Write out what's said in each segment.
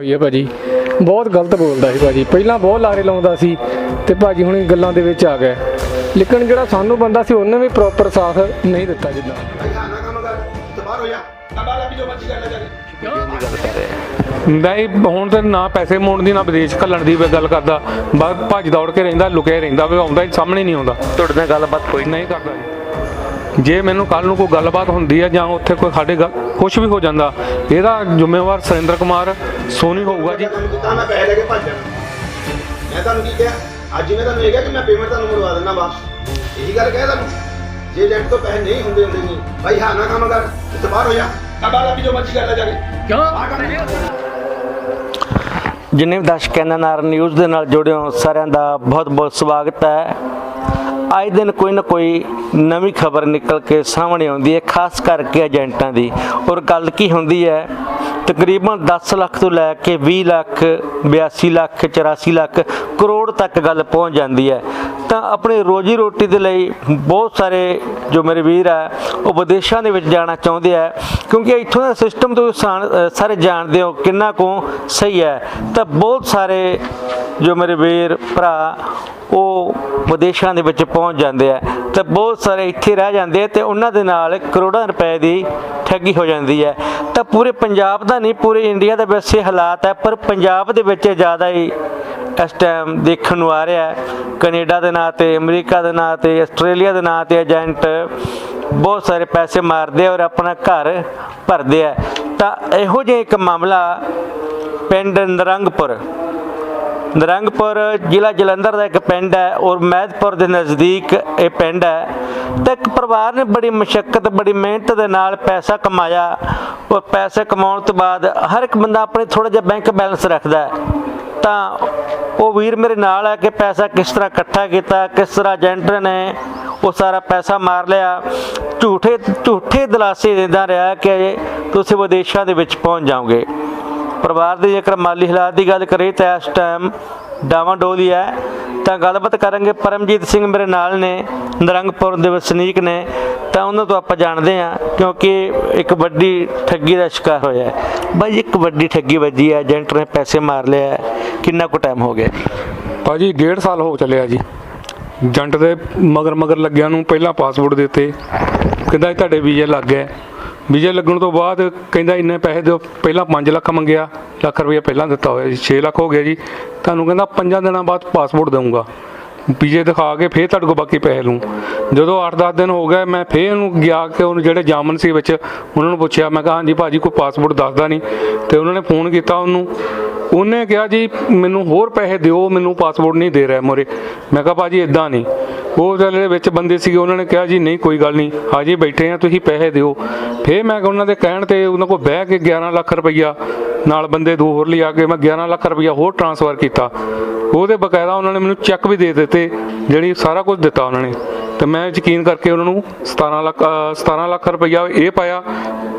ਹੋਈ ਹੈ ਭਾਜੀ? ਬਹੁਤ ਗਲਤ ਬੋਲਦਾ ਸੀ ਭਾਜੀ। ਪਹਿਲਾਂ ਬਹੁਤ ਲਾਰੇ ਲਾਉਂਦਾ ਸੀ ਤੇ ਭਾਜੀ ਹੁਣ ਗੱਲਾਂ ਦੇ ਵਿੱਚ ਆ ਗਿਆ। ਲੇਕਿਨ ਜਿਹੜਾ ਸਾਨੂੰ ਬੰਦਾ ਸੀ ਉਹਨੇ ਵੀ ਪ੍ਰੋਪਰ ਸਾਥ ਨਹੀਂ ਦਿੱਤਾ ਜਿੱਦਾਂ। ਨਹੀਂ ਹੁਣ ਤੇ ਨਾ ਪੈਸੇ ਮੋੜਨ ਦੀ ਨਾ ਵਿਦੇਸ਼ ਘੱਲਣ ਦੀ ਵੀ ਗੱਲ ਕਰਦਾ। ਬਸ ਭੱਜ ਦੌੜ ਕੇ ਰਹਿੰਦਾ ਲੁਕਿਆ ਰਹਿੰਦਾ ਵੀ ਆਉਂਦਾ ਹੀ ਸਾਹਮਣੇ ਨਹੀਂ ਆਉਂਦਾ। ਤੁਹਾਡੇ ਨਾਲ ਗੱਲਬਾਤ ਕੋਈ ਨਹੀਂ ਕਰਦਾ ਜੀ। ਜੇ ਮੈਨੂੰ ਕੱਲ ਨੂੰ ਕੋਈ ਗੱਲਬਾਤ ਹੁੰਦੀ ਹੈ ਜਾਂ ਉੱਥੇ ਕੋਈ ਸਾਡੇ ਕੁਝ ਵੀ ਹੋ ਜਾਂਦਾ ਇਹਦਾ ਜ਼ਿੰਮੇਵਾਰ ਸੁਰਿੰਦਰ ਕੁਮਾਰ ਸੋਨੀ ਹੋਊਗਾ ਜੀ। ਤੁਹਾਨੂੰ ਕੀਤਾ ਮੈਂ ਪੈਸੇ ਲੈ ਕੇ ਭੱਜ ਜਾਣਾ। ਮੈਂ ਤੁਹਾਨੂੰ ਕੀ ਕਿਹਾ? ਅੱਜ ਮੈਂ ਤੁਹਾਨੂੰ ਇਹ ਕਿਹਾ ਕਿ ਮੈਂ ਪੇਮੈਂਟ ਤੁਹਾਨੂੰ ਮੁੜਵਾ ਦਿੰਦਾ ਵਾਪਸ ਇਹੀ ਗੱਲ ਕਹਿ ਤੁਹਾਨੂੰ। ਜੇ ਏਜੰਟ ਤੋਂ ਪੈਸੇ ਨਹੀਂ ਹੁੰਦੇ ਹੁੰਦੇ ਨਹੀਂ ਭਾਈ ਹਾਂ ਨਾ ਕੰਮ ਕਰ ਤੇ ਬਾਹਰ ਹੋ ਜਾ। ਆ ਬਾਹਰ ਆਪੀ ਜੋ ਮਰਜ਼ੀ ਕਰ ਲੈ ਜਾ ਕੇ। ਜਿੰਨੇ ਵੀ ਦਰਸ਼ਕ ਐਨਐਨਆਰ ਨਿਊਜ਼ ਦੇ ਨਾਲ ਜੁੜੇ ਹੋ ਸਾਰਿਆਂ ਦਾ ਬਹੁਤ ਬਹੁਤ ਸਵਾਗਤ ਹੈ। ਅੱਜ ਦਿਨ ਕੋਈ ਨਾ ਕੋਈ ਨਵੀਂ ਖਬਰ ਨਿਕਲ ਕੇ ਸਾਹਮਣੇ ਆਉਂਦੀ ਹੈ ਖਾਸ ਕਰਕੇ ਏਜੰਟਾਂ ਦੀ। ਔਰ ਗੱਲ ਕੀ ਹੁੰਦੀ ਹੈ ਤਕਰੀਬਨ 10 ਲੱਖ ਤੋਂ ਲੈ ਕੇ 20 ਲੱਖ 82 ਲੱਖ 84 ਲੱਖ ਕਰੋੜ ਤੱਕ ਗੱਲ ਪਹੁੰਚ ਜਾਂਦੀ ਹੈ। ਤਾਂ ਆਪਣੀ ਰੋਜੀ ਰੋਟੀ ਦੇ ਲਈ ਬਹੁਤ ਸਾਰੇ ਜੋ ਮੇਰੇ ਵੀਰ ਹੈ ਉਹ ਵਿਦੇਸ਼ਾਂ ਦੇ ਵਿੱਚ ਜਾਣਾ ਚਾਹੁੰਦੇ ਆ, ਕਿਉਂਕਿ ਇੱਥੋਂ ਦਾ ਸਿਸਟਮ ਤੁਸੀਂ ਸਾਨ- ਸਾਰੇ ਜਾਣਦੇ ਹੋ ਕਿੰਨਾ ਕੁ ਸਹੀ ਹੈ। ਤਾਂ ਬਹੁਤ ਸਾਰੇ ਜੋ ਮੇਰੇ ਵੀਰ, ਭਰਾ, ਉਹ ਵਿਦੇਸ਼ਾਂ ਦੇ ਵਿੱਚ ਪਹੁੰਚ ਜਾਂਦੇ ਆ। ਤੇ ਬਹੁਤ ਸਾਰੇ ਇੱਥੇ ਰਹਿ ਜਾਂਦੇ ਆ ਤੇ ਉਹਨਾਂ ਦੇ ਨਾਲ ਕਰੋੜਾਂ ਰੁਪਏ ਦੀ ਠੱਗੀ ਹੋ ਜਾਂਦੀ ਹੈ। ਤਾਂ ਪੂਰੇ ਪੰਜਾਬ ਦਾ ਨਹੀਂ, ਪੂਰੇ ਇੰਡੀਆ ਦਾ ਵੈਸੇ ਹਾਲਾਤ ਹੈ, ਪਰ ਪੰਜਾਬ ਦੇ ਵਿੱਚ ਜ਼ਿਆਦਾ ਹੀ ਇਸ ਟਾਈਮ ਦੇਖਣ ਨੂੰ ਆ ਰਿਹਾ ਹੈ। ਕੈਨੇਡਾ ਦੇ ਨਾਂ ਤੇ, ਅਮਰੀਕਾ ਦੇ ਨਾਂ ਤੇ, ਆਸਟ੍ਰੇਲੀਆ ਦੇ ਨਾਂ ਤੇ ਏਜੰਟ ਬਹੁਤ ਸਾਰੇ ਪੈਸੇ ਮਾਰਦੇ ਔਰ ਆਪਣਾ ਘਰ ਭਰਦੇ ਆ। ਤਾਂ ਇਹੋ ਜਿਹਾ ਇੱਕ ਮਾਮਲਾ ਪਿੰਡ ਨਰੰਗਪੁਰ। ਨਰੰਗਪੁਰ ਜ਼ਿਲ੍ਹਾ ਜਲੰਧਰ ਦਾ ਇੱਕ ਪਿੰਡ ਹੈ ਔਰ ਮਹਿਦਪੁਰ ਦੇ ਨਜ਼ਦੀਕ ਇਹ ਪਿੰਡ ਹੈ। ਤਾਂ ਇੱਕ ਪਰਿਵਾਰ ਨੇ ਬੜੀ ਮੁਸ਼ਕਲ ਬੜੀ ਮਿਹਨਤ ਦੇ ਨਾਲ ਪੈਸਾ ਕਮਾਇਆ ਔਰ ਪੈਸੇ ਕਮਾਉਣ ਤੋਂ ਬਾਅਦ ਹਰ ਇੱਕ ਬੰਦਾ ਆਪਣੇ ਥੋੜਾ ਜਿਹਾ ਬੈਂਕ ਬੈਲੈਂਸ ਰੱਖਦਾ ਤਾਂ ਉਹ ਵੀਰ ਮੇਰੇ ਨਾਲ ਆ ਕਿ ਪੈਸਾ ਕਿਸ ਤਰ੍ਹਾਂ ਇਕੱਠਾ ਕੀਤਾ, ਕਿਸ ਤਰ੍ਹਾਂ ਏਜੰਟ ਨੇ ਉਹ ਸਾਰਾ ਪੈਸਾ ਮਾਰ ਲਿਆ। ਝੂਠੇ ਝੂਠੇ ਦਿਲਾਸੇ ਦਿੰਦਾ ਰਿਹਾ ਕਿ ਤੁਸੀਂ ਵਿਦੇਸ਼ਾਂ ਦੇ ਵਿੱਚ ਪਹੁੰਚ ਜਾਓਗੇ। ਪਰਿਵਾਰ ਦੇ ਜੇਕਰ ਮਾਲੀ ਹਾਲਾਤ ਦੀ ਗੱਲ ਕਰੀਏ ਤਾਂ ਇਸ ਟਾਈਮ ਡਾਵਾਂਡੋਲ ਹੀ ਹੈ। ਤਾਂ ਗੱਲਬਾਤ ਕਰਾਂਗੇ ਪਰਮਜੀਤ ਸਿੰਘ ਮੇਰੇ ਨਾਲ ਨੇ, ਨਰੰਗਪੁਰ ਦੇ ਵਸਨੀਕ ਨੇ। ਤਾਂ ਉਹਨਾਂ ਤੋਂ ਆਪਾਂ ਜਾਣਦੇ ਹਾਂ ਕਿਉਂਕਿ ਇੱਕ ਵੱਡੀ ਠੱਗੀ ਦਾ ਸ਼ਿਕਾਰ ਹੋਇਆ ਹੈ। ਬਾਈ, ਇੱਕ ਵੱਡੀ ਠੱਗੀ ਵੱਜੀ ਹੈ ਏਜੰਟ ਨੇ ਪੈਸੇ ਮਾਰ ਲਿਆ ਕਿੰਨਾ ਕੁ ਟਾਈਮ ਹੋ ਗਿਆ ਭਾਜੀ, ਡੇਢ ਸਾਲ ਹੋ ਚੱਲਿਆ ਜੀ। ਜੰਟ ਦੇ ਮਗਰ ਮਗਰ ਲੱਗਿਆ ਨੂੰ ਪਹਿਲਾਂ ਪਾਸਪੋਰਟ ਦਿੱਤੇ। ਕਹਿੰਦਾ ਜੀ ਤੁਹਾਡੇ ਵੀਜ਼ੇ ਲੱਗ ਗਏ। ਵੀਜ਼ੇ ਲੱਗਣ ਤੋਂ ਬਾਅਦ ਕਹਿੰਦਾ ਇੰਨੇ ਪੈਸੇ ਦਿਓ। ਪਹਿਲਾਂ 5 ਲੱਖ ਮੰਗਿਆ। ਲੱਖ ਰੁਪਏ ਪਹਿਲਾਂ ਦਿੱਤਾ ਹੋਇਆ ਜੀ। 6 ਲੱਖ ਹੋ ਗਿਆ ਜੀ। ਤੁਹਾਨੂੰ ਕਹਿੰਦਾ 5 ਦਿਨਾਂ ਬਾਅਦ ਪਾਸਪੋਰਟ ਦਊਂਗਾ। ਵੀਜ਼ੇ ਦਿਖਾ ਕੇ ਫੇਰ ਤੁਹਾਡੇ ਕੋਲ ਬਾਕੀ ਪੈਸੇ ਲੂੰ ਜਦੋਂ 8-10 ਦਿਨ ਹੋ ਗਏ, ਮੈਂ ਫੇਰ ਉਹਨੂੰ ਗਿਆ ਕਿ ਉਹਨੂੰ ਜਿਹੜੇ ਜਾਮਨ ਸੀ ਵਿੱਚ, ਉਹਨਾਂ ਨੂੰ ਪੁੱਛਿਆ। ਮੈਂ ਕਿਹਾ, ਹਾਂਜੀ ਭਾਜੀ, ਕੋਈ ਪਾਸਪੋਰਟ ਦੱਸਦਾ ਨਹੀਂ। ਤੇ ਉਹਨਾਂ ਨੇ ਫੋਨ ਕੀਤਾ ਉਹਨੂੰ। ਉਹਨੇ ਕਿਹਾ ਜੀ, ਮੈਨੂੰ ਹੋਰ ਪੈਸੇ ਦਿਓ, ਮੈਨੂੰ ਪਾਸਪੋਰਟ ਨਹੀਂ ਦੇ ਰਿਹਾ ਮੋਰੇ। ਮੈਂ ਕਿਹਾ, ਭਾਜੀ ਇਦਾਂ ਨਹੀਂ। ਉਹ ਜਿਹੜੇ ਵਿੱਚ ਬੰਦੇ ਸੀਗੇ, ਉਹਨਾਂ ਨੇ ਕਿਹਾ ਜੀ, ਨਹੀਂ, ਕੋਈ ਗੱਲ ਨਹੀਂ, ਹਾਜੀ ਬੈਠੇ ਆ, ਤੁਸੀਂ ਪੈਸੇ ਦਿਓ। ਫੇਰ ਮੈਂ ਉਹਨਾਂ ਦੇ ਕਹਿਣ ਤੇ ਉਹਨਾਂ ਕੋਲ ਬਹਿ ਕੇ 11 ਲੱਖ ਰੁਪਈਆ ਨਾਲ ਬੰਦੇ ਦੋ ਹੋਰ ਲਿਆ ਕੇ ਮੈਂ 11 ਲੱਖ ਰੁਪਈਆ ਹੋਰ ਟ੍ਰਾਂਸਫਰ ਕੀਤਾ। ਉਹਦੇ ਬਕਾਇਦਾ ਉਹਨਾਂ ਨੇ ਮੈਨੂੰ ਚੈੱਕ ਵੀ ਦੇ ਦਿੱਤੇ, ਜਿਹੜੀ ਸਾਰਾ ਕੁਝ ਦਿੱਤਾ ਉਹਨਾਂ ਨੇ। ਤੇ ਮੈਂ ਯਕੀਨ ਕਰਕੇ ਉਹਨਾਂ ਨੂੰ 17 ਲੱਖ, ਅਹ 17 ਲੱਖ ਰੁਪਈਆ ਇਹ ਪਾਇਆ।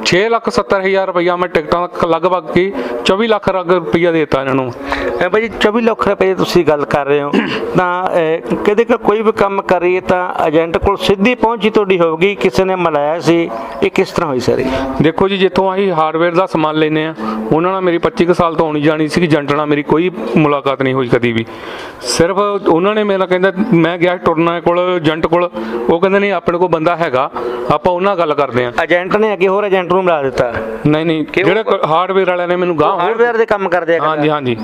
6 ਲੱਖ 70 ਹਜ਼ਾਰ ਰੁਪਈਆ ਮੈਂ ਟਿਕਟਾਂ ਲਗਭਗ ਕੀ 24 ਲੱਖ ਰਗ- ਰੁਪਈਆ ਦੇ ਦਿੱਤਾ ਇਹਨਾਂ ਨੂੰ। ਅ ਭਾਈ ਜੀ 24 ਲੱਖ ਰੁਪਏ ਤੁਸੀਂ ਗੱਲ ਕਰ ਰਹੇ ਹੋ ਤਾਂ ਕਦੇ ਕੋਈ ਵੀ ਕੰਮ ਕਰੀਏ ਤਾਂ ਏਜੰਟ ਕੋਲ ਸਿੱਧੀ ਪਹੁੰਚੀ ਤੁਹਾਡੀ ਹੋਊਗੀ ਕਿਸੇ ਨੇ ਮਿਲਾਇਆ ਸੀ ਇਹ ਕਿਸ ਤਰ੍ਹਾਂ ਹੋਈ ਸਾਰੀ? ਦੇਖੋ ਜੀ ਜਿੱਥੋਂ ਅਸੀਂ ਹਾਰਡਵੇਅਰ ਦਾ ਸਮਾਨ ਲੈਨੇ ਆ ਉਹਨਾਂ ਨਾਲ ਮੇਰੀ 25 ਕੁ ਸਾਲ ਤੋਂ ਆਉਣੀ ਜਾਣੀ ਸੀ ਕਿ ਏਜੰਟ ਨਾਲ ਮੇਰੀ ਕੋਈ ਮੁਲਾਕਾਤ ਨਹੀਂ ਹੋਈ ਕਦੀ ਵੀ। ਸਿਰਫ ਉਹਨਾਂ ਨੇ ਮੇਰਾ ਕਹਿੰਦਾ ਮੈਂ ਗਿਆ ਟੁਰਨਾ ਕੋਲ ਏਜੰਟ ਕੋਲ ਉਹ ਕਹਿੰਦੇ ਨਹੀਂ ਆਪਣੇ ਕੋਲ ਬੰਦਾ ਹੈਗਾ ਆਪਾਂ ਉਹਨਾਂ ਨਾਲ ਗੱਲ ਕਰਦੇ ਆ ਏਜੰਟ ਨੇ ਅੱਗੇ ਹੋਰ ਏਜੰਟ ਨੂੰ ਮਿਲਾ ਦਿੱਤਾ? ਨਹੀਂ ਨਹੀਂ ਜਿਹੜੇ ਹਾਰਡਵੇਅਰ ਵਾਲਿਆਂ ਨੇ ਮੈਨੂੰ ਗਾਹ ਹੋਰ ਹਾਰਡਵੇਅਰ ਦੇ ਕੰਮ ਕਰਦੇ ਆ ਹਾਂਜੀ ਹਾਂਜੀ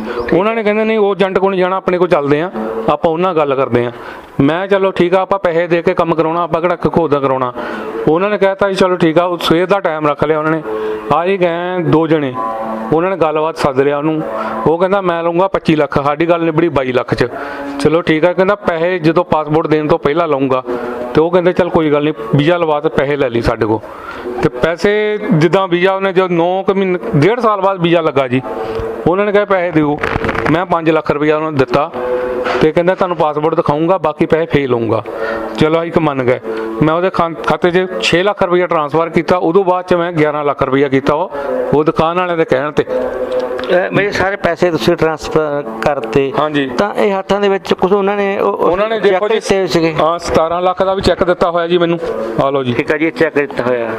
ਉਹਨਾਂ ਨੇ ਕਹਿੰਦੇ ਨਹੀਂ, ਉਹ ਏਜੰਟ ਕੋਲ ਨਹੀਂ ਜਾਣਾ, ਆਪਣੇ ਕੋਲ ਚੱਲਦੇ ਆ ਆਪਾਂ ਉਹਨਾਂ ਨਾਲ ਗੱਲ ਕਰਦੇ ਆ ਮੈਂ ਚਲੋ ਠੀਕ ਆ, ਆਪਾਂ ਪੈਸੇ ਦੇ ਕੇ ਕੰਮ ਕਰਾਉਣਾ, ਆਪਾਂ ਕਿਹੜਾ ਖੋਦਾ ਕਰਾਉਣਾ। ਉਹਨਾਂ ਨੇ ਕਹਿਤਾ ਜੀ, ਚਲੋ ਠੀਕ ਆ, ਉਹ ਸਵੇਰ ਦਾ ਟਾਈਮ ਰੱਖ ਲਿਆ ਉਹਨਾਂ ਨੇ। ਆ ਹੀ ਗਏ ਦੋ ਜਣੇ। ਉਹਨਾਂ ਨੇ ਗੱਲਬਾਤ ਸੱਦ ਲਿਆ ਉਹਨੂੰ। ਉਹ ਕਹਿੰਦਾ, ਮੈਂ ਲਊਂਗਾ 25 ਲੱਖ, ਸਾਡੀ ਗੱਲ ਨਿਬੜੀ 22 ਲੱਖ ਚ। ਚਲੋ ਠੀਕ ਆ, ਕਹਿੰਦਾ ਪੈਸੇ ਜਦੋਂ ਪਾਸਪੋਰਟ ਦੇਣ ਤੋਂ ਪਹਿਲਾਂ ਲਊਂਗਾ। ਤੇ ਉਹ ਕਹਿੰਦੇ, ਚੱਲ ਕੋਈ ਗੱਲ ਨਹੀਂ, ਵੀਜ਼ਾ ਲਵਾ ਤੇ ਪੈਸੇ ਲੈ ਲਈ ਸਾਡੇ ਕੋਲ। ਤੇ ਪੈਸੇ ਜਿੱਦਾਂ ਵੀਜ਼ਾ, ਉਹਨੇ ਜਦ 9 ਕੁ ਮਹੀਨੇ, ਡੇਢ ਸਾਲ ਬਾਅਦ ਵੀਜ਼ਾ ਲੱਗਾ ਜੀ। ਉਹਨਾਂ ਨੇ ਕਿਹਾ, ਪੈਸੇ ਦਿਓ। ਮੈਂ 5 ਲੱਖ ਰੁਪਇਆ ਉਹਨਾਂ ਨੂੰ ਦਿੱਤਾ ਤੇ ਕਹਿੰਦਾ ਤੁਹਾਨੂੰ ਪਾਸਪੋਰਟ ਦਿਖਾਉਂਗਾ ਬਾਕੀ ਪੈਸੇ ਫੇਲ ਲਊਂਗਾ ਚਲੋ ਇੱਕ ਮੰਨ ਗਏ। ਮੈਂ ਉਹਦੇ ਖਾਂ- ਖਾਤੇ 'ਚ 6 ਲੱਖ ਰੁਪਇਆ ਟ੍ਰਾਂਸਫਰ ਕੀਤਾ, ਉਦੋਂ ਬਾਅਦ 'ਚ ਮੈਂ 11 ਲੱਖ ਰੁਪਇਆ ਕੀਤਾ ਉਹ ਉਹ ਦੁਕਾਨ ਵਾਲਿਆਂ ਦੇ ਕਹਿਣ ਤੇ। ਮੇਰੇ ਸਾਰੇ ਪੈਸੇ ਤੁਸੀਂ ਟ੍ਰਾਂਸਫਰ ਕਰਤੇ। ਹਾਂਜੀ। ਤਾਂ ਇਹ ਹੱਥਾਂ ਦੇ ਵਿੱਚ ਕੁਝ ਉਹਨਾਂ ਨੇ ਉਹ- ਉਹ ਉਹਨਾਂ ਨੇ ਦੇਖੋ ਜੀ ਹਾਂ 17 ਲੱਖ ਦਾ ਵੀ ਚੈੱਕ ਦਿੱਤਾ ਹੋਇਆ ਜੀ ਮੈਨੂੰ। ਆ ਲਓ ਜੀ। ਠੀਕ ਹੈ ਜੀ ਚੈੱਕ ਦਿੱਤਾ ਹੋਇਆ।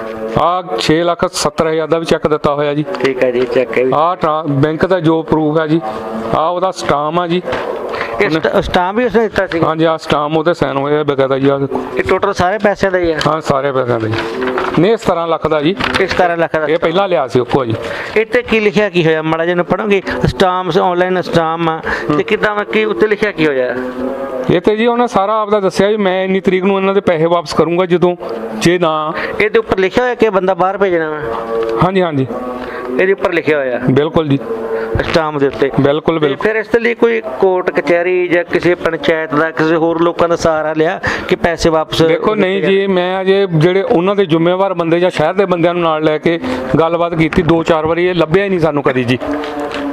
ਆ 6 ਲੱਖ 70 ਹਜ਼ਾਰ ਦਾ ਵੀ ਚੈੱਕ ਦਿੱਤਾ ਹੋਇਆ ਜੀ। ਠੀਕ ਹੈ ਜੀ ਚੈੱਕ ਹੈ ਵੀ। ਆ ਬੈਂਕ ਦਾ ਜੋ ਪ੍ਰੂਫ ਹੈ ਜੀ ਆ ਉਹਦਾ ਸਟਾਮ ਆ ਜੀ। ਇਹ ਸਟ- ਸਟਾਂਪ ਵੀ ਉਸਨੇ ਦਿੱਤਾ ਸੀ ਹਾਂਜੀ ਆ ਸਟਾਮ ਉਹਦੇ ਸਾਈਨ ਹੋਏ ਆ ਬਕਾਇਦਾ ਜੀ ਆ ਇਹ ਟੋਟਲ ਸਾਰੇ ਪੈਸਿਆਂ ਦਾ ਹੀ ਹੈ ਹਾਂ ਸਾਰੇ ਪੈਸਿਆਂ ਦਾ ਜੀ ਨਹੀਂ 17 ਲੱਖ ਦਾ ਜੀ। ਇਸ 17 ਲੱਖ ਦਾ ਇਹ ਪਹਿਲਾਂ ਲਿਆ ਸੀ ਉੱਕੋ ਜੀ। ਤੇ ਕੀ ਲਿਖਿਆ ਕੀ ਹੋਇਆ? ਮਾੜਾ ਜਿਹਾ ਨੂੰ ਪੜੋਗੇ ਸਟਾਮਸ ਆਨਲਾਈਨ ਸਟਾਮ ਆ। ਤੇ ਕਿਦਾਂ ਕੀ ਉੱਤੇ ਲਿਖਿਆ ਕੀ ਹੋਇਆ? ਇਹ ਤੇ ਜੀ ਉਹਨੇ ਸਾਰਾ ਆਪਦਾ ਦੱਸਿਆ ਵੀ ਮੈਂ ਇੰਨੀ ਤਰੀਕ ਨੂੰ ਇਹਨਾਂ ਦੇ ਪੈਸੇ ਵਾਪਸ ਕਰੂੰਗਾ ਜਦੋਂ ਜੇ ਨਾ। ਇਹਦੇ ਉੱਪਰ ਲਿਖਿਆ ਹੋਇਆ ਕਿ ਬੰਦਾ ਬਾਹਰ ਭੇਜਣਾ ਵਾ? ਹਾਂਜੀ ਹਾਂਜੀ। ਇਹਦੇ ਉੱਪਰ ਲਿਖਿਆ ਹੋਇਆ। ਬਿਲਕੁਲ ਜੀ। ਸਟਾਮ ਦੇ ਉੱਤੇ। ਬਿਲਕੁਲ ਬਿਲਕੁਲ। ਫਿਰ ਇਸ ਦੇ ਲਈ ਕੋਈ ਕੋਰਟ ਕਚਹਿਰੀ ਜਾਂ ਕਿਸੇ ਪੰਚਾਇਤ ਦਾ ਕਿਸੇ ਹੋਰ ਲੋਕਾਂ ਦਾ ਸਹਾਰਾ ਲਿਆ ਕਿ ਪੈਸੇ ਵਾਪਸ ਦੇਖੋ ਨਹੀਂ ਜੀ ਮੈਂ ਅਜੇ ਜਿਹੜੇ ਉਹਨਾਂ ਦੇ ਜ਼ਿੰਮੇਵਾਰ ਬੰਦੇ ਜਾਂ ਸ਼ਹਿਰ ਦੇ ਬੰਦਿਆਂ ਨੂੰ ਨਾਲ ਲੈ ਕੇ ਗੱਲਬਾਤ ਕੀਤੀ ਦੋ ਚਾਰ ਵਾਰੀ ਇਹ ਲੱਭਿਆ ਹੀ ਨਹੀਂ ਸਾਨੂੰ ਕਦੀ ਜੀ।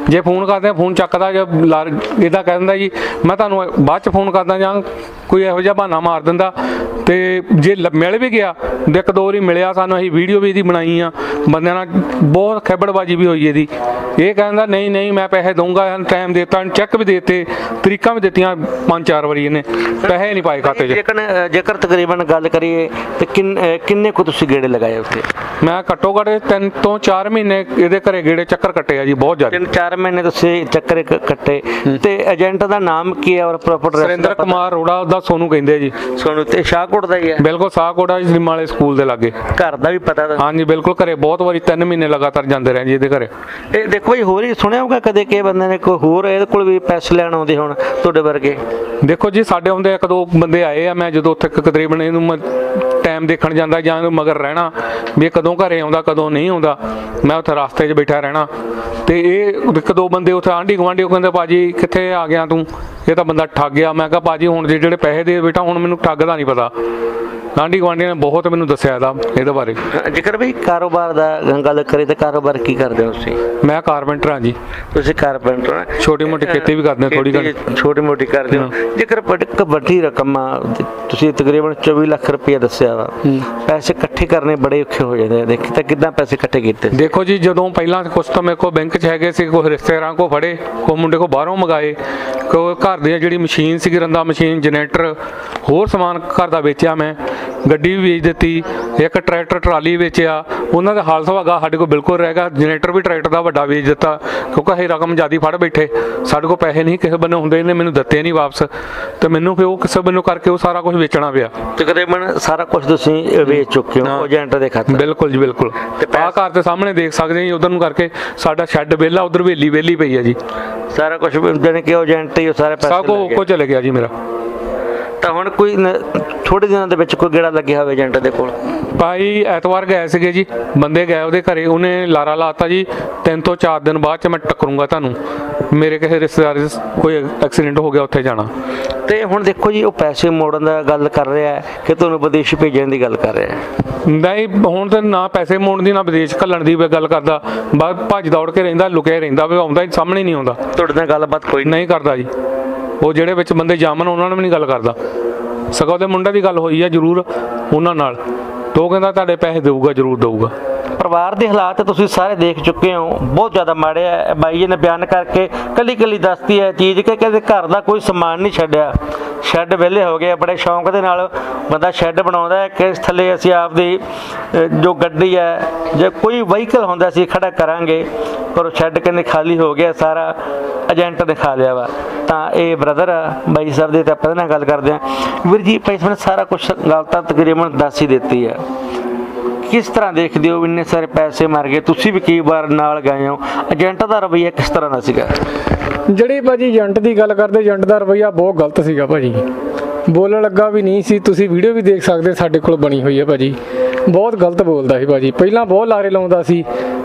ਜੇ ਫੋਨ ਕਰਦੇ ਆ ਫੋਨ ਚੱਕਦਾ ਜਾਂ ਇਹਦਾ ਕਹਿ ਦਿੰਦਾ ਜੀ ਮੈਂ ਤੁਹਾਨੂੰ ਬਾਅਦ ਚ ਫੋਨ ਕਰਦਾ ਜਾਂ ਕੋਈ ਇਹੋ ਜਿਹਾ ਬਹਾਨਾ ਮਾਰ ਦਿੰਦਾ ਤੇ ਜੇ ਮਿਲ ਵੀ ਗਿਆ ਇੱਕ ਦੋ ਵਾਰੀ ਮਿਲਿਆ ਸਾਨੂੰ ਅਸੀਂ ਵੀਡੀਓ ਵੀ ਇਹਦੀ ਬਣਾਈ ਆ। ਬੰਦਿਆਂ ਨਾਲ ਬਹੁਤ ਖੈਬੜਬਾਜੀ ਵੀ ਹੋਈ ਇਹਦੀ। ਇਹ ਕਹਿੰਦਾ ਨਹੀਂ ਨਹੀਂ ਮੈਂ ਪੈਸੇ ਦਊਂਗਾ ਟਾਈਮ ਦਿੱਤਾ ਚੈੱਕ ਵੀ ਦਿੱਤੇ ਤਰੀਕਾਂ ਵੀ ਦਿੱਤੀਆਂ ਪੰਜ ਚਾਰ ਵਾਰੀ ਇਹਨੇ। ਪੈਸੇ ਨਹੀਂ ਪਾਏ ਖਾਤੇ 'ਚ। ਜੇਕਰ ਜੇਕਰ ਤਕਰੀਬਨ ਗੱਲ ਕਰੀਏ ਤੇ ਕਿੰਨ- ਕੁ ਤੁਸੀਂ ਗੇੜੇ ਲਗਾਏ ਉੱਥੇ? ਮੈਂ ਘੱਟੋ ਘੱਟ ਤਿੰਨ ਤੋਂ 4 ਮਹੀਨੇ ਇਹਦੇ ਘਰੇ ਗੇੜੇ ਚੱਕਰ ਕੱਟੇ ਆ ਜੀ ਬਹੁਤ ਜ਼ਿਆਦਾ। ਤਿੰਨ ਚਾਰ ਮਹੀਨੇ ਤੁਸੀਂ ਚੱਕਰ ਕੱਟੇ। ਤੇ ਏਜੰਟ ਦਾ ਨਾਮ ਕੀ ਹੈ ਔਰ ਪ੍ਰੋਪਰ ਸੁਰਿੰਦਰ ਕੁਮਾਰ ਰੋੜਾ ਉਹਦਾ ਸੋਨੂੰ ਕਹਿੰਦੇ ਜੀ। ਸੋਨੂੰ ਤੇ ਸ਼ਾਹਕੋਟ ਦਾ ਹੀ ਹੈ। ਬਿਲਕੁਲ ਸਾਹਕੋੜਾ ਜੀ ਵਾਲੇ ਸਕੂਲ ਦੇ ਲਾਗੇ। ਘਰ ਦਾ ਵੀ ਪਤਾ ਤਾਂ। ਹਾਂਜੀ ਬਿਲਕੁਲ ਘਰੇ ਬਹੁਤ ਵਾਰੀ 3 ਮਹੀਨੇ ਲਗਾਤਾਰ ਜਾਂਦੇ ਰਹੇ ਜੀ ਇਹਦੇ ਘਰੇ। ਇਹ ਦੇਖੋ ਭਾਈ ਹੋਰ ਹੀ ਸੁਣਿਆ ਹੋਊਗਾ ਕਦੇ ਕਿ ਬੰਦੇ ਨੇ ਕੋਈ ਹੋਰ ਇਹਦੇ ਕੋਲ ਵੀ ਪੈਸੇ ਲੈਣ ਆਉਂਦੇ ਹੁਣ ਤੁਹਾਡੇ ਵਰਗੇ? ਦੇਖੋ ਜੀ ਸਾਡੇ ਹੁੰਦੇ ਇੱਕ ਦੋ ਬੰਦੇ ਆਏ ਆ ਮੈਂ ਜਦੋਂ ਉੱਥੇ ਤਕਰੀਬਨ ਇਹਨੂੰ ਟਾਈਮ ਦੇਖਣ ਜਾਂਦਾ ਜਾਂ ਇਹਨੂੰ ਮਗਰ ਰਹਿਣਾ ਵੀ ਕਦੋਂ ਘਰੇ ਆਉਂਦਾ ਕਦੋਂ ਨਹੀਂ ਆਉਂਦਾ ਮੈਂ ਉੱਥੇ ਰਸਤੇ 'ਚ ਬੈਠਾ ਰਹਿਣਾ। ਤੇ ਇਹ ਇੱਕ ਦੋ ਬੰਦੇ ਉੱਥੇ ਆਂਢੀ ਗੁਆਂਢੀ ਉਹ ਕਹਿੰਦੇ ਬਾਜੀ ਕਿੱਥੇ ਆ ਗਿਆ ਤੂੰ? ਇਹ ਤਾਂ ਬੰਦਾ ਠੱਗ ਗਿਆ। ਮੈਂ ਕਿਹਾ ਬਾਜੀ ਹੁਣ ਜੇ ਜਿਹੜੇ ਪੈਸੇ ਦੇ ਬੇਟਾ ਹੁਣ ਮੈਨੂੰ ਠੱਗ ਦਾ ਨਹੀਂ ਪਤਾ। ਆਂਢੀ ਗੁਆਂਢੀ ਨੇ ਬਹੁਤ ਮੈਨੂੰ ਦੱਸਿਆ ਇਹਦਾ ਇਹਦੇ ਬਾਰੇ। ਜੇਕਰ ਵੀ ਕਾਰੋਬਾਰ ਦਾ ਗੱਲ ਕਰੀ ਤਾਂ ਕਾਰੋਬਾਰ ਕੀ ਕਰਦੇ ਹੋ ਤੁਸੀਂ? ਮੈਂ ਕਾਰਪੈਂਟਰ ਹਾਂ ਜੀ। ਤੁਸੀਂ ਕਾਰਪੈਂਟਰ ਹੋ। ਛੋਟੀ ਮੋਟੀ ਖੇਤੀ ਵੀ ਕਰਦੇ ਹਾਂ, ਥੋੜ੍ਹੀ ਘਣੀ। ਛੋਟੀ ਮੋਟੀ ਕਰਦੇ ਹੋ। ਜੇਕਰ ਵੱਡ- ਰਕਮ ਆ ਤੁਸੀਂ ਤਕਰੀਬਨ 24 ਲੱਖ ਰੁਪਏ ਦੱਸਿਆ ਵਾ। ਪੈਸੇ ਇਕੱਠੇ ਕਰਨੇ ਬੜੇ ਔਖੇ ਹੋ ਜਾਂਦੇ ਆ। ਦੇਖੀ ਤਾਂ ਕਿੱਦਾਂ ਪੈਸੇ ਇਕੱਠੇ ਕੀਤੇ। ਦੇਖੋ ਜੀ ਜਦੋਂ ਪਹਿਲਾਂ ਕੁਛ ਤਾਂ ਮੇਰੇ ਕੋਲ ਬੈਂਕ 'ਚ ਹੈਗੇ ਸੀ ਕੋਈ ਰਿਸ਼ਤੇਦਾਰਾਂ ਕੋ ਫੜੇ ਕੋ ਮੁੰਡੇ ਕੋ ਬਾਹਰੋਂ ਮੰਗਾਏ। ਕੋ ਘਰ ਦੀ ਜਿਹੜੀ ਮਸ਼ੀਨ ਸੀਗੀ, ਰੰਦਾ ਮਸ਼ੀਨ, ਜਨਰੇਟਰ, ਹੋਰ ਸਮਾਨ ਘਰ ਦਾ ਵੇਚਿਆ ਮੈਂ। ਗੱਡੀ ਵੀ ਵੇਚ ਦਿੱਤੀ ਇੱਕ ਟਰੈਕਟਰ ਟਰਾਲੀ ਵੇਚਿਆ ਉਹਨਾਂ ਦਾ ਹਾਲ ਸੁਭਾਗਾ ਸਾਡੇ ਕੋਲ ਬਿਲਕੁਲ ਰਹਿ ਗਿਆ ਜਨਰੇਟਰ ਵੀ ਟਰੈਕਟਰ ਦਾ ਵੱਡਾ ਵੇਚ ਦਿੱਤਾ ਕਿਉਂਕਿ ਇਹ ਰਕਮ ਜਿਆਦੀ ਫੜ ਬੈਠੇ ਸਾਡੇ ਕੋਲ ਪੈਸੇ ਨਹੀਂ ਕਿਸੇ ਬੰਨੇ ਹੁੰਦੇ ਇਹਨੇ ਮੈਨੂੰ ਦਿੱਤੇ ਨਹੀਂ ਵਾਪਸ ਤੇ ਮੈਨੂੰ ਫਿਰ ਉਹ ਕਿਸੇ ਬੰਨੋਂ ਕਰਕੇ ਉਹ ਸਾਰਾ ਕੁਝ ਵੇਚਣਾ ਪਿਆ। ਤਕਰੀਬਨ ਸਾਰਾ ਕੁਝ ਤੁਸੀਂ ਵੇਚ ਚੁੱਕੇ ਹੋ। ਏਜੰਟ ਦੇ ਖਾਤੇ। ਬਿਲਕੁਲ ਜੀ ਬਿਲਕੁਲ। ਤੇ ਆਹ ਘਰ ਦੇ ਸਾਹਮਣੇ ਦੇਖ ਸਕਦੇ ਜੀ ਉਧਰ ਨੂੰ ਕਰਕੇ ਸਾਡਾ ਸ਼ੈੱਡ ਵਿਹਲਾ ਉਧਰ ਵੇਲੀ ਵੇਲੀ ਪਈ ਹੈ ਜੀ। ਸਾਰਾ ਕੁਝ ਜਾਣੀ ਕਿ ਏਜੰਟ ਹੀ ਉਹ ਸਾਰੇ ਪੈਸੇ ਸਭ ਕੋ ਲੈ ਗਿਆ। ਕੋ ਚਲੇ ਗਿਆ ਜੀ ਮੇਰਾ। ਤਾਂ ਹੁਣ ਕੋਈ ਥੋੜੇ ਦਿਨਾਂ ਦੇ ਵਿੱਚ ਕੋਈ ਗੇੜਾ ਲੱਗਿਆ ਹੋਵੇ ਏਜੰਟ ਦੇ ਕੋਲ? ਭਾਈ ਐਤਵਾਰ ਗਏ ਸੀਗੇ ਜੀ ਬੰਦੇ ਗਏ ਉਹਦੇ ਘਰੇ ਉਹਨੇ ਲਾਰਾ ਲਾਤਾ ਜੀ ਤਿੰਨ ਤੋਂ ਚਾਰ ਦਿਨ ਬਾਅਦ ਚ ਮੈਂ ਟੱਕਰੂੰਗਾ ਤੁਹਾਨੂੰ। ਮੇਰੇ ਕਿਸੇ ਰਿਸ਼ਤੇਦਾਰ ਦੇ ਕੋਈ ਐਕਸੀਡੈਂਟ ਹੋ ਗਿਆ ਉੱਥੇ ਜਾਣਾ। ਤੇ ਹੁਣ ਦੇਖੋ ਜੀ ਉਹ ਪੈਸੇ ਮੋੜਨ ਦਾ ਗੱਲ ਕਰ ਰਿਹਾ ਹੈ ਕਿ ਤੁਹਾਨੂੰ ਵਿਦੇਸ਼ ਭੇਜਣ ਦੀ ਗੱਲ ਕਰ ਰਿਹਾ ਹੈ? ਨਹੀਂ ਹੁਣ ਤੇ ਨਾ ਪੈਸੇ ਮੋੜਨ ਦੀ ਨਾ ਵਿਦੇਸ਼ ਘੱਲਣ ਦੀ ਗੱਲ ਕਰਦਾ। ਬਸ ਭੱਜ ਦੌੜ ਕੇ ਰਹਿੰਦਾ ਲੁਕਿਆ ਰਹਿੰਦਾ ਵੀ ਆਉਂਦਾ ਸਾਹਮਣੇ ਨਹੀਂ ਆਉਂਦਾ। ਤੁਹਾਡੇ ਨਾਲ ਗੱਲਬਾਤ ਕੋਈ ਨਹੀਂ ਕਰਦਾ ਜੀ। ਉਹ ਜਿਹੜੇ ਵਿੱਚ ਬੰਦੇ ਜਾਮਨ, ਉਹਨਾਂ ਨਾਲ ਵੀ ਨਹੀਂ ਗੱਲ ਕਰਦਾ। ਸਗੋਂ ਉਹਦੇ ਮੁੰਡੇ ਦੀ ਗੱਲ ਹੋਈ ਆ ਜ਼ਰੂਰ ਉਹਨਾਂ ਨਾਲ। ਤੇ ਕਹਿੰਦਾ ਤੁਹਾਡੇ ਪੈਸੇ ਦੇਊਗਾ, ਜ਼ਰੂਰ ਦੇਊਗਾ। ਪਰਿਵਾਰ ਦੇ ਹਾਲਾਤ ਤੁਸੀਂ ਸਾਰੇ ਦੇਖ ਚੁੱਕੇ ਹੋ। ਬਹੁਤ ਜ਼ਿਆਦਾ ਮਾੜੇ ਆ। ਬਾਈ ਜੀ ਨੇ ਬਿਆਨ ਕਰਕੇ ਕੱਲੀ ਕੱਲੀ ਦੱਸਤੀ ਹੈ ਚੀਜ਼ ਕਿ ਕਹਿੰਦੇ ਘਰ ਦਾ ਕੋਈ ਸਮਾਨ ਨਹੀਂ ਛੱਡਿਆ। ਸ਼ੈੱਡ ਵਿਹਲੇ ਹੋ ਗਏ ਬੜੇ ਸ਼ੌਂਕ ਦੇ ਨਾਲ ਬੰਦਾ ਸ਼ੈੱਡ ਬਣਾਉਂਦਾ ਹੈ ਕਿ ਇਸ ਥੱਲੇ ਅਸੀਂ ਆਪਦੀ ਜੋ ਗੱਡੀ ਹੈ, ਜੇ ਕੋਈ ਵਹੀਕਲ ਹੁੰਦਾ ਸੀ, ਖੜਾ ਕਰਾਂਗੇ। ਪਰ ਉਹ ਸ਼ੈੱਡ ਕਹਿੰਦੇ ਖਾਲੀ ਹੋ ਗਿਆ ਸਾਰਾ ਏਜੰਟ ਨੇ ਖਾ ਲਿਆ ਵਾ। ਤਾਂ ਇਹ ਬ੍ਰਦਰ ਬਾਈ ਸਾਹਿਬ ਦੇ ਤੇ ਆਪਾਂ ਇਹਦੇ ਨਾਲ ਗੱਲ ਕਰਦੇ ਹਾਂ। ਵੀਰ ਜੀ, ਭਾਈ ਸਾਹਿਬ ਨੇ ਸਾਰਾ ਕੁਝ ਗੱਲ ਤਾਂ ਤਕਰੀਬਨ ਦੱਸ ਹੀ ਦਿੱਤੀ ਹੈ ਕਿਸ ਤਰ੍ਹਾਂ ਦੇਖਦੇ ਹੋ ਇੰਨੇ ਸਾਰੇ ਪੈਸੇ ਮਰ ਗਏ? ਤੁਸੀਂ ਵੀ ਕਈ ਵਾਰ ਨਾਲ ਗਏ ਹੋ। ਏਜੰਟ ਦਾ ਰਵਈਆ ਕਿਸ ਤਰ੍ਹਾਂ ਦਾ ਸੀਗਾ? ਜਿਹੜੀ ਭਾਜੀ ਏਜੰਟ ਦੀ ਗੱਲ ਕਰਦੇ ਏਜੰਟ ਦਾ ਰਵਈਆ ਬਹੁਤ ਗਲਤ ਸੀਗਾ ਭਾਜੀ। ਬੋਲਣ ਲੱਗਾ ਵੀ ਨਹੀਂ ਸੀ। ਤੁਸੀਂ ਵੀਡੀਓ ਵੀ ਦੇਖ ਸਕਦੇ, ਸਾਡੇ ਕੋਲ ਬਣੀ ਹੋਈ ਹੈ ਭਾਜੀ। ਬਹੁਤ ਗਲਤ ਬੋਲਦਾ ਸੀ ਭਾਜੀ। ਪਹਿਲਾਂ ਬਹੁਤ ਲਾਰੇ ਲਾਉਂਦਾ ਸੀ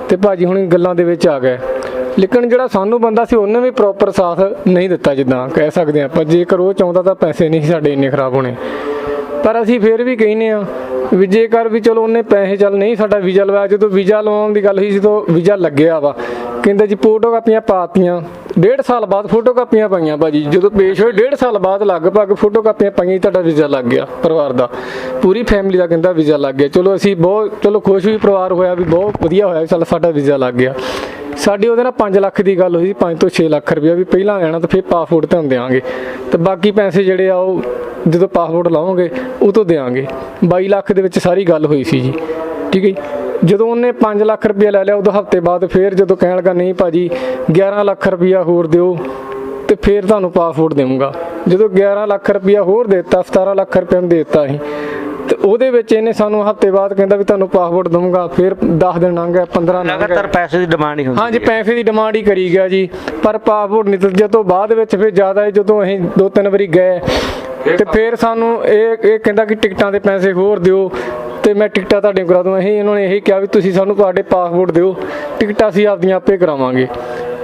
ਤੇ ਭਾਜੀ ਹੁਣ ਗੱਲਾਂ ਦੇ ਵਿੱਚ ਆ ਗਏ ਲੇਕਿਨ ਜਿਹੜਾ ਸਾਨੂੰ ਬੰਦਾ ਸੀ, ਉਹਨੇ ਵੀ ਪ੍ਰੋਪਰ ਸਾਥ ਨਹੀਂ ਦਿੱਤਾ ਜਿੱਦਾਂ ਕਹਿ ਸਕਦੇ ਆਪਾਂ। ਜੇਕਰ ਉਹ ਚਾਹੁੰਦਾ ਤਾਂ ਪੈਸੇ ਨਹੀਂ ਸੀ ਸਾਡੇ ਇੰਨੇ ਖਰਾਬ ਹੋਣੇ। ਪਰ ਅਸੀਂ ਫੇਰ ਵੀ ਕਹਿੰਨੇ ਆ ਵੀ ਜੇਕਰ ਵੀ ਚਲੋ ਉਹਨੇ ਪੈਸੇ ਚੱਲ ਨਹੀਂ, ਸਾਡਾ ਵੀਜ਼ਾ ਲਵਾਇਆ। ਜਦੋਂ ਵੀਜ਼ਾ ਲਵਾਉਣ ਦੀ ਗੱਲ ਹੋਈ ਸੀ ਜਦੋਂ ਵੀਜ਼ਾ ਲੱਗਿਆ ਵਾ, ਕਹਿੰਦੇ ਜੀ ਫੋਟੋ ਕਾਪੀਆਂ ਪਾਤੀਆਂ ਡੇਢ ਸਾਲ ਬਾਅਦ ਫੋਟੋ ਕਾਪੀਆਂ ਪਾਈਆਂ ਭਾਜੀ। ਜਦੋਂ ਪੇਸ਼ ਹੋਏ, ਡੇਢ ਸਾਲ ਬਾਅਦ ਲਗਭਗ ਫੋਟੋ ਕਾਪੀਆਂ ਪਾਈਆਂ ਤੁਹਾਡਾ ਵੀਜ਼ਾ ਲੱਗ ਗਿਆ ਪਰਿਵਾਰ ਦਾ। ਪੂਰੀ ਫੈਮਿਲੀ ਦਾ ਕਹਿੰਦਾ ਵੀਜ਼ਾ ਲੱਗ ਗਿਆ। ਚਲੋ ਅਸੀਂ ਬਹੁਤ, ਚਲੋ ਖੁਸ਼ ਵੀ ਪਰਿਵਾਰ ਹੋਇਆ ਵੀ ਬਹੁਤ ਵਧੀਆ ਹੋਇਆ ਚੱਲ ਸਾਡਾ ਵੀਜ਼ਾ ਲੱਗ ਗਿਆ। ਸਾਡੀ ਉਹਦੇ ਨਾਲ 5 ਲੱਖ ਦੀ ਗੱਲ ਹੋਈ ਸੀ 5 ਤੋਂ 6 ਲੱਖ ਰੁਪਇਆ ਵੀ ਪਹਿਲਾਂ ਲੈਣਾ ਤਾਂ ਫਿਰ ਪਾਸਪੋਰਟ ਤੇ ਹੁਣ ਦੇਵਾਂਗੇ ਤੇ ਬਾਕੀ ਪੈਸੇ ਜਿਹੜੇ ਆ ਉਹ ਜਦੋਂ ਪਾਸਪੋਰਟ ਲਾਵਾਂਗੇ ਉਹ ਤੋਂ ਦੇਵਾਂਗੇ 22 ਲੱਖ ਦੇ ਵਿੱਚ ਸਾਰੀ ਗੱਲ ਹੋਈ ਸੀ ਜੀ। ਠੀਕ ਹੈ ਜੀ। ਜਦੋਂ ਉਹਨੇ 5 ਲੱਖ ਰੁਪਇਆ ਲੈ ਲਿਆ ਉਦੋਂ ਹਫ਼ਤੇ ਬਾਅਦ ਫਿਰ ਜਦੋਂ ਕਹਿਣ ਲੱਗਾ ਨਹੀਂ ਭਾਜੀ 11 ਲੱਖ ਰੁਪਇਆ ਹੋਰ ਦਿਓ ਤੇ ਫਿਰ ਤੁਹਾਨੂੰ ਪਾਸਪੋਰਟ ਦੇਵਾਂਗਾ। ਜਦੋਂ 11 ਲੱਖ ਰੁਪਇਆ ਹੋਰ ਦੇ ਦਿੱਤਾ 17 ਲੱਖ ਰੁਪਇਆ ਨੂੰ ਦਿੱਤਾ ਸੀ। ਤੇ ਉਹਦੇ ਵਿੱਚ ਇਹਨੇ ਸਾਨੂੰ ਹਫ਼ਤੇ ਬਾਅਦ ਕਹਿੰਦਾ ਵੀ ਤੁਹਾਨੂੰ ਪਾਸਪੋਰਟ ਦਊਂਗਾ ਫਿਰ 10 ਦਿਨ ਲੰਘ ਗਏ 15 ਲੰਘ ਲਗਾਤਾਰ ਪੈਸੇ ਦੀ ਡਿਮਾਂਡ ਹੀ ਹੁੰਦੀ ਹਾਂਜੀ। ਪੈਸੇ ਦੀ ਡਿਮਾਂਡ ਹੀ ਕਰੀ ਗਿਆ ਜੀ। ਪਰ ਪਾਸਪੋਰਟ ਨਹੀਂ ਦਿੱਤੇ ਜਦੋਂ ਬਾਅਦ ਵਿੱਚ ਫਿਰ ਜ਼ਿਆਦਾ ਹੀ ਜਦੋਂ ਅਸੀਂ ਦੋ ਤਿੰਨ ਵਾਰੀ ਗਏ ਤੇ ਫਿਰ ਸਾਨੂੰ ਇਹ ਇਹ ਕਹਿੰਦਾ ਕਿ ਟਿਕਟਾਂ ਦੇ ਪੈਸੇ ਹੋਰ ਦਿਓ। ਤੇ ਮੈਂ ਟਿਕਟਾਂ ਤੁਹਾਡੀਆਂ ਕਰਾ ਦੂੰ ਅਸੀਂ ਇਹਨਾਂ ਨੇ ਇਹੀ ਕਿਹਾ ਵੀ ਤੁਸੀਂ ਸਾਨੂੰ ਤੁਹਾਡੇ ਪਾਸਪੋਰਟ ਦਿਓ। ਟਿਕਟਾਂ ਅਸੀਂ ਆਪਦੀਆਂ ਆਪੇ ਕਰਾਵਾਂਗੇ।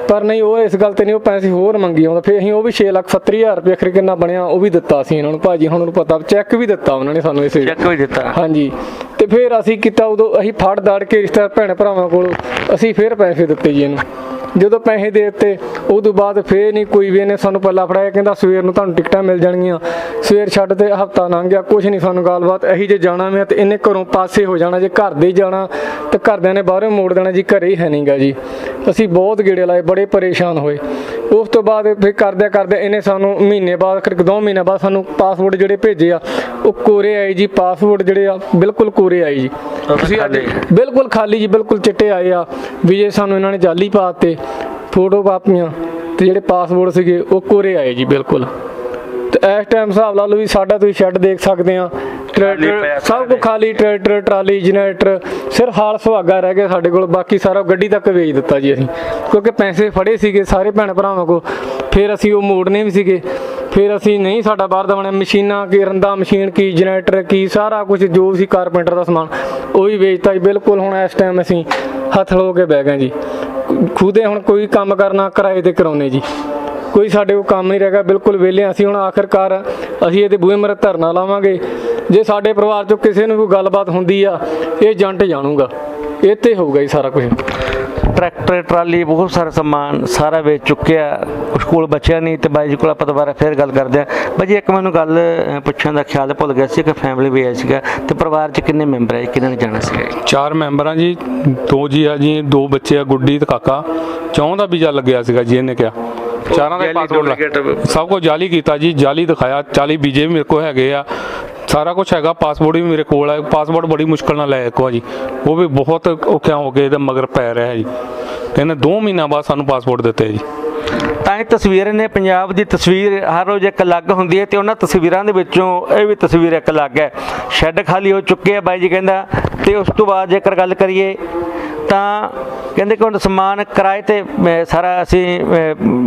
ਪਰ ਨਹੀਂ ਉਹ ਇਸ ਗੱਲ ਤੇ ਨਹੀਂ ਉਹ ਪੈਸੇ ਹੋਰ ਮੰਗੀ ਆਉਂਦਾ। ਫਿਰ ਅਸੀਂ ਉਹ ਵੀ 6 ਲੱਖ 70000 ਰੁਪਏ ਅਖਰ ਕਿੰਨਾ ਬਣਿਆ ਉਹ ਵੀ ਦਿੱਤਾ ਸੀ ਇਹਨਾਂ ਨੂੰ। ਭਾਜੀ ਹੁਣ ਨੂੰ ਪਤਾ ਚੈੱਕ ਵੀ ਦਿੱਤਾ ਉਹਨਾਂ ਨੇ ਸਾਨੂੰ ਇਸੇ ਚੈੱਕ ਵੀ ਦਿੱਤਾ। ਹਾਂਜੀ। ਤੇ ਫਿਰ ਅਸੀਂ ਕੀਤਾ ਉਦੋਂ ਅਸੀਂ ਫੜ ਦੜ ਕੇ ਰਿਸ਼ਤੇਦਾਰ ਭੈਣ ਭਰਾਵਾਂ ਕੋਲ ਅਸੀਂ ਫਿਰ ਪੈਸੇ ਦਿੱਤੇ ਜੀ ਇਹਨੂੰ। ਜਦੋਂ ਪੈਸੇ ਦੇ ਦਿੱਤੇ ਉਦੋਂ ਬਾਅਦ ਫੇਰ ਨਹੀਂ ਕੋਈ ਵੀ ਇਹਨੇ ਸਾਨੂੰ ਪੱਲਾ ਫੜਾਇਆ, ਕਹਿੰਦਾ ਸਵੇਰ ਨੂੰ ਤੁਹਾਨੂੰ ਟਿਕਟਾਂ ਮਿਲ ਜਾਣਗੀਆਂ। ਸਵੇਰ ਛੱਡ ਤੇ ਹਫਤਾ ਲੰਘ ਗਿਆ ਕੁਝ ਨਹੀਂ ਸਾਨੂੰ ਗੱਲਬਾਤ, ਇਹੀ ਜੇ ਜਾਣਾ ਮੈਂ ਤੇ ਇਹਨੇ ਘਰੋਂ ਪਾਸੇ ਹੋ ਜਾਣਾ, ਜੇ ਘਰ ਦੇ ਹੀ ਜਾਣਾ ਤੇ ਘਰਦਿਆਂ ਨੇ ਬਾਹਰੋਂ ਮੋੜ ਦੇਣਾ ਜੀ, ਘਰੇ ਹੀ ਹੈ ਨਹੀਂਗਾ ਜੀ। ਅਸੀਂ ਬਹੁਤ ਗੇੜੇ ਲਾਏ, ਬੜੇ ਪਰੇਸ਼ਾਨ ਹੋਏ। ਉਸ ਤੋਂ ਬਾਅਦ ਫਿਰ ਕਰਦਿਆਂ ਕਰਦਿਆਂ ਇਹਨੇ ਸਾਨੂੰ ਮਹੀਨੇ ਬਾਅਦ ਫਿਰ ਦੋ ਮਹੀਨੇ ਬਾਅਦ ਸਾਨੂੰ ਪਾਸਪੋਰਟ ਜਿਹੜੇ ਭੇਜੇ ਆ ਉਹ ਕੋਰੇ ਆਏ ਜੀ ਪਾਸਪੋਰਟ ਜਿਹੜੇ ਆ ਬਿਲਕੁਲ ਕੋਰੇ ਆਏ ਜੀ। ਤੁਸੀਂ ਬਿਲਕੁਲ ਖਾਲੀ ਜੀ ਬਿਲਕੁਲ ਚਿੱਟੇ ਆਏ ਆ ਵੀ ਜੇ ਸਾਨੂੰ ਇਹਨਾਂ ਨੇ ਜਾਲੀ ਪਾਤੇ ਫੋਟੋ ਕਾਪੀਆਂ ਤੇ ਜਿਹੜੇ ਪਾਸਪੋਰਟ ਸੀਗੇ ਉਹ ਕੋਰੇ ਆਏ ਜੀ ਬਿਲਕੁਲ। ਤੇ ਇਸ ਟਾਈਮ ਹਿਸਾਬ ਲਾ ਲਓ ਵੀ ਸਾਡਾ ਤੁਸੀਂ ਸ਼ੈੱਡ ਦੇਖ ਸਕਦੇ ਆ ਟਰੈਕਟਰ ਸਭ ਕੁਝ ਖਾਲੀ ਟਰੈਕਟਰ ਟਰਾਲੀ ਜਨਰੇਟਰ ਸਿਰਫ ਹਾਲ ਸੁਹਾਗਾ ਰਹਿ ਗਿਆ ਸਾਡੇ ਕੋਲ ਬਾਕੀ ਸਾਰਾ ਗੱਡੀ ਤੱਕ ਵੇਚ ਦਿੱਤਾ ਜੀ ਅਸੀਂ। ਕਿਉਂਕਿ ਪੈਸੇ ਫੜੇ ਸੀਗੇ ਸਾਰੇ ਭੈਣ ਭਰਾਵਾਂ ਕੋਲ। ਫਿਰ ਅਸੀਂ ਉਹ ਮੋੜਨੇ ਵੀ ਸੀਗੇ। ਫਿਰ ਅਸੀਂ ਨਹੀਂ ਸਾਡਾ ਬਾਹਰ ਦਾ ਬਣਿਆ। ਮਸ਼ੀਨਾਂ ਕੀ ਰੰਦਾ ਮਸ਼ੀਨ ਕੀ ਜਨਰੇਟਰ, ਕੀ ਸਾਰਾ ਕੁਝ ਜੋ ਸੀ ਕਾਰਪੈਂਟਰ ਦਾ ਸਮਾਨ, ਉਹ ਹੀ ਵੇਚਤਾ ਜੀ। ਬਿਲਕੁਲ ਹੁਣ ਇਸ ਟਾਈਮ ਅਸੀਂ ਹੱਥ ਲੋ ਕੇ ਬਹਿ ਗਏ ਜੀ। ਖੁਦੇ ਹੁਣ ਕੋਈ ਕੰਮ ਕਰਨਾ, ਕਿਰਾਏ ਤੇ ਕਰਾਉਨੇ ਜੀ। ਕੋਈ ਸਾਡੇ ਕੋਲ ਕੰਮ ਨਹੀਂ ਰਹਿ ਗਿਆ। ਬਿਲਕੁਲ ਵਿਹਲੇ ਅਸੀਂ। ਹੁਣ ਆਖਰਕਾਰ ਅਸੀਂ ਇਹਦੇ ਬੂਹੇ ਮਰ ਧਰਨਾ ਲਾਵਾਂਗੇ। ਜੇ ਸਾਡੇ ਪਰਿਵਾਰ ਚੋਂ ਕਿਸੇ ਨੂੰ ਕੋਈ ਗੱਲਬਾਤ ਹੁੰਦੀ ਆ, ਇਹ ਜੰਟ ਜਾਣੂਗਾ। ਇਹ ਤੇ ਹੋਊਗਾ ਜੀ ਸਾਰਾ ਕੁਝ ਟਰੈਕਟਰ ਟਰਾਲੀ ਬਹੁਤ ਸਾਰਾ ਸਮਾਨ ਸਾਰਾ ਵੇਚ ਚੁੱਕਿਆ। ਕੁਛ ਕੋਲ ਬਚਿਆ ਨਹੀਂ ਤੇ ਬਾਈ ਜੀ ਕੋਲ ਆਪਾਂ ਦੁਬਾਰਾ ਫੇਰ ਗੱਲ ਕਰਦੇ ਆ ਬਾਈ ਜੀ ਇੱਕ ਮੈਨੂੰ ਗੱਲ ਪੁੱਛਣ ਦਾ ਖਿਆਲ ਭੁੱਲ ਗਿਆ ਸੀ ਕਿ ਫੈਮਿਲੀ ਵੀ ਆਈ ਸੀਗਾ ਤੇ ਪਰਿਵਾਰ 'ਚ ਕਿੰਨੇ ਮੈਂਬਰ ਹੈ ਕਿਹਨਾਂ ਨੇ ਜਾਣਾ ਸੀਗਾ? ਚਾਰ ਮੈਂਬਰਾਂ ਜੀ ਦੋ ਜੀ ਆ ਜੀ ਦੋ ਬੱਚੇ ਆ ਗੁੱਡੀ ਤੇ ਕਾਕਾ। ਚੌਂ ਦਾ ਵੀਜ਼ਾ ਲੱਗਿਆ ਸੀਗਾ ਜੀ ਇਹਨੇ ਕਿਹਾ। ਚਾਰਾਂ ਦਾ ਪਾਸਪੋਰਟ ਸਭ ਕੁਝ ਜਾਲੀ ਕੀਤਾ ਜੀ ਜਾਲੀ ਦਿਖਾਇਆ 40 ਵੀਜ਼ੇ ਵੀ ਮੇਰੇ ਕੋਲ ਹੈਗੇ ਆ। ਸਾਰਾ ਕੁਝ ਹੈਗਾ ਪਾਸਪੋਰਟ ਵੀ ਮੇਰੇ ਕੋਲ ਹੈ ਪਾਸਪੋਰਟ ਬੜੀ ਮੁਸ਼ਕਲ ਨਾਲ ਲਿਆ ਇੱਕ ਵਾਰ। ਜੀ ਉਹ ਵੀ ਬਹੁਤ ਔਖਿਆਂ ਹੋ ਕੇ ਇਹਦੇ ਮਗਰ ਪੈ ਰਿਹਾ ਜੀ। ਇਹਨੇ 2 ਮਹੀਨਿਆਂ ਬਾਅਦ ਸਾਨੂੰ ਪਾਸਪੋਰਟ ਦਿੱਤੇ ਜੀ। ਤਾਂ ਇਹ ਤਸਵੀਰ ਨੇ ਪੰਜਾਬ ਦੀ ਤਸਵੀਰ, ਹਰ ਰੋਜ਼ ਇੱਕ ਅਲੱਗ ਹੁੰਦੀ ਹੈ ਤੇ ਉਹਨਾਂ ਤਸਵੀਰਾਂ ਦੇ ਵਿੱਚੋਂ ਇਹ ਵੀ ਤਸਵੀਰ ਇੱਕ ਅਲੱਗ ਹੈ। ਸ਼ੈੱਡ ਖਾਲੀ ਹੋ ਚੁੱਕੇ ਆ ਬਾਈ ਜੀ ਕਹਿੰਦਾ, ਤੇ ਉਸ ਤੋਂ ਬਾਅਦ ਜੇਕਰ ਗੱਲ ਕਰੀਏ ਤਾਂ ਕਹਿੰਦੇ ਕਿ ਹੁਣ ਸਮਾਨ ਕਿਰਾਏ ਤੇ ਸਾਰਾ ਅਸੀਂ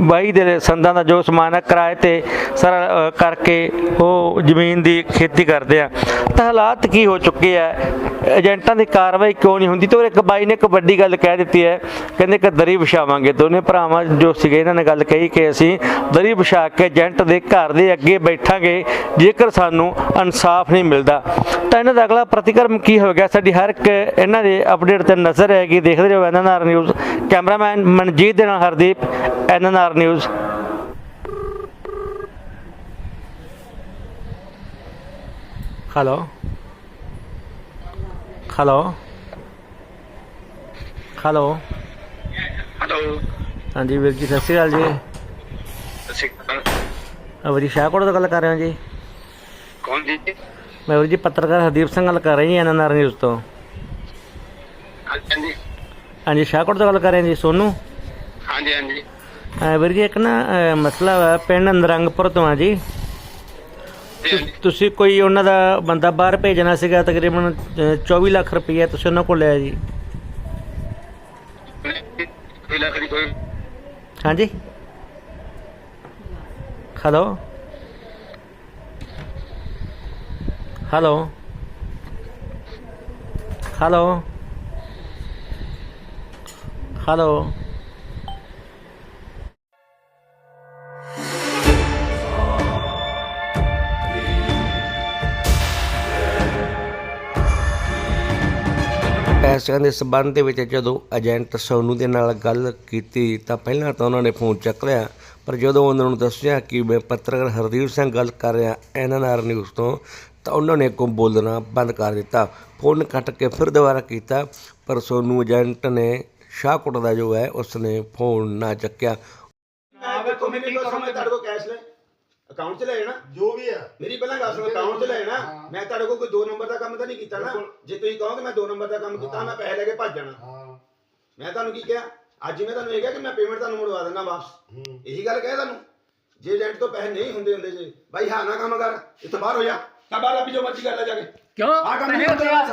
ਬਾਈ ਦੇ ਸੰਦਾਂ ਦਾ ਜੋ ਸਮਾਨ ਹੈ ਕਿਰਾਏ ਤੇ ਸਾਰਾ ਕਰਕੇ ਉਹ ਜ਼ਮੀਨ ਦੀ ਖੇਤੀ ਕਰਦੇ ਆ। ਤਾਂ ਹਾਲਾਤ ਕੀ ਹੋ ਚੁੱਕੇ ਆ? ਏਜੰਟਾਂ ਦੀ ਕਾਰਵਾਈ ਕਿਉਂ ਨਹੀਂ ਹੁੰਦੀ? ਤੇ ਉਹ ਇੱਕ ਬਾਈ ਨੇ ਇੱਕ ਵੱਡੀ ਗੱਲ ਕਹਿ ਦਿੱਤੀ ਹੈ, ਕਹਿੰਦੇ ਕਿ ਦਰੀ ਵਿਛਾਵਾਂਗੇ। ਦੋਨੇ ਭਰਾਵਾਂ ਜੋ ਸੀਗੇ, ਇਹਨਾਂ ਨੇ ਗੱਲ ਕਹੀ ਕਿ ਅਸੀਂ ਦਰੀ ਵਿਛਾ ਕੇ ਏਜੰਟ ਦੇ ਘਰ ਦੇ ਅੱਗੇ ਬੈਠਾਂਗੇ, ਜੇਕਰ ਸਾਨੂੰ ਇਨਸਾਫ ਨਹੀਂ ਮਿਲਦਾ। ਤਾਂ ਇਹਨਾਂ ਦਾ ਅਗਲਾ ਪ੍ਰਤੀਕਰਮ ਕੀ ਹੋ ਸਾਡੀ ਹਰ ਇੱਕ ਇਹਨਾਂ ਦੇ ਅਪਡੇਟ ਤੇ ਨਜ਼ਰ ਹੈ ਹੈਗੀ ਦੇਖਦੇ ਰਹੋ ਐਨਐਨਆਰ ਨਿਊਜ਼। ਕੈਮਰਾਮੈਨ ਮਨਜੀਤ ਦੇ ਨਾਲ Hardeep NNR news. Hello. Hello. Hello. Hello. ਹਾਂਜੀ ਵੀਰ ਜੀ ਸਤਿ ਸ਼੍ਰੀ ਅਕਾਲ ਜੀ। ਵੀਰ ਜੀ ਸ਼ਾਹਕੋਟ ਤੋਂ ਗੱਲ ਕਰ ਰਹੇ ਹੋ ਜੀ। ਕੌਣ ਜੀ? ਮੈਂ ਵੀਰ ਜੀ ਪੱਤਰਕਾਰ ਹਰਦੀਪ ਸਿੰਘ ਗੱਲ ਕਰ ਰਹੀ ਹਾਂ ਐਨਐਨਆਰ ਨਿਊਜ਼ ਤੋਂ। ਹਾਂਜੀ। ਹਾਂਜੀ ਸ਼ਾਹਕੋਟ ਤੋਂ ਗੱਲ ਕਰ ਰਹੇ ਹਾਂ ਜੀ ਸੋਨੂ। ਹਾਂਜੀ ਹਾਂਜੀ। ਅਹ ਵੀਰ ਜੀ ਇੱਕ ਨਾ ਅਹ ਮਸਲਾ ਵਾ ਪਿੰਡ ਨਰੰਗਪੁਰ ਤੋਂ ਆ ਜੀ। ਤੁ- ਤੁਸੀਂ ਕੋਈ ਉਹਨਾਂ ਦਾ ਬੰਦਾ ਬਾਹਰ ਭੇਜਣਾ ਸੀਗਾ ਤਕਰੀਬਨ ਅਹ 24 ਲੱਖ ਰੁਪਏ ਤੁਸੀਂ ਉਹਨਾਂ ਕੋਲ ਲਿਆ ਜੀ। ਲੱਖ ਦੀ ਕੋਈ ਹਾਂਜੀ। ਹੈਲੋ ਹੈਲੋ ਹੈਲੋ ਹੈਲੋ ਪੈਸਿਆਂ ਦੇ ਸਬੰਧ ਦੇ ਵਿੱਚ ਜਦੋਂ ਏਜੰਟ ਸੋਨੂ ਦੇ ਨਾਲ ਗੱਲ ਕੀਤੀ ਤਾਂ ਪਹਿਲਾਂ ਤਾਂ ਉਹਨਾਂ ਨੇ ਫੋਨ ਚੱਕ ਲਿਆ, ਪਰ ਜਦੋਂ ਉਹਨਾਂ ਨੂੰ ਦੱਸਿਆ ਕਿ ਮੈਂ ਪੱਤਰਕਾਰ ਹਰਦੀਪ ਸਿੰਘ ਗੱਲ ਕਰ ਰਿਹਾ ਐਨਐਨਆਰ ਨਿਊਜ਼ ਤੋਂ, ਤਾਂ ਉਹਨਾਂ ਨੇ ਕੋ ਬੋਲਣਾ ਬੰਦ ਕਰ ਦਿੱਤਾ। ਫੋਨ ਕੱਟ ਕੇ ਫਿਰ ਦੁਬਾਰਾ ਕੀਤਾ, ਪਰ ਸੋਨੂ ਏਜੰਟ ਨੇ ਸ਼ਾਹਕੋਟ ਦਾ ਜੋ ਹੈ ਉਸਨੇ ਫੋਨ ਨਾ ਚੱਕਿਆ। ਮੈਂ ਦੇਖੋ ਮੈਨੂੰ ਇੱਕ ਸਮਝ ਤੁਹਾਡੇ ਕੋਲ ਕੈਸ਼ ਲੈ? ਅਕਾਊਂਟ 'ਚ ਲੈ ਨਾ ਜੋ ਵੀ ਹੈ ਮੇਰੀ ਪਹਿਲਾਂ ਗੱਲ ਸੁਣੋ ਅਕਾਊਂਟ 'ਚ ਲੈ ਨਾ ਮੈਂ ਤੁਹਾਡੇ ਕੋਲ ਕੋਈ 2 ਨੰਬਰ ਦਾ ਕੰਮ ਤਾਂ ਨਹੀਂ ਕੀਤਾ ਨਾ। ਜੇ ਤੁਸੀਂ ਕਹੋ ਕਿ ਮੈਂ 2 ਨੰਬਰ ਦਾ ਕੰਮ ਕੀਤਾ ਮੈਂ ਪੈਸੇ ਲੈ ਕੇ ਭੱਜ ਜਾਣਾ। ਹਾਂ। ਮੈਂ ਤੁਹਾਨੂੰ ਕੀ ਕਿਹਾ? ਅੱਜ ਹੀ ਮੈਂ ਤੁਹਾਨੂੰ ਇਹ ਕਿਹਾ ਕਿ ਮੈਂ ਪੇਮੈਂਟ ਤੁਹਾਨੂੰ ਮੁੜਵਾ ਦਿੰਦਾ ਵਾਪਸ। ਇਹੀ ਗੱਲ ਕਹਿ ਤੁਹਾਨੂੰ? ਜੇ ਏਜੰਟ ਤੋਂ ਪੈਸੇ ਨਹੀਂ ਹੁੰਦੇ ਹੁੰਦੇ ਜੇ। ਬਾਈ ਹਾਂ ਨਾ ਕੰਮ ਕਰ। ਇੱਥੇ ਬਾਹਰ ਹੋ ਜਾ। ਤਾਂ ਬਾਹਰ ਆਪੀ ਜੋ ਮਰਜ਼ੀ ਕਰ ਲੈ ਜਾ ਕੇ। ਕਿਉਂ? ਆ ਕੰਮ ਨਹੀਂ ਹੁੰਦਾ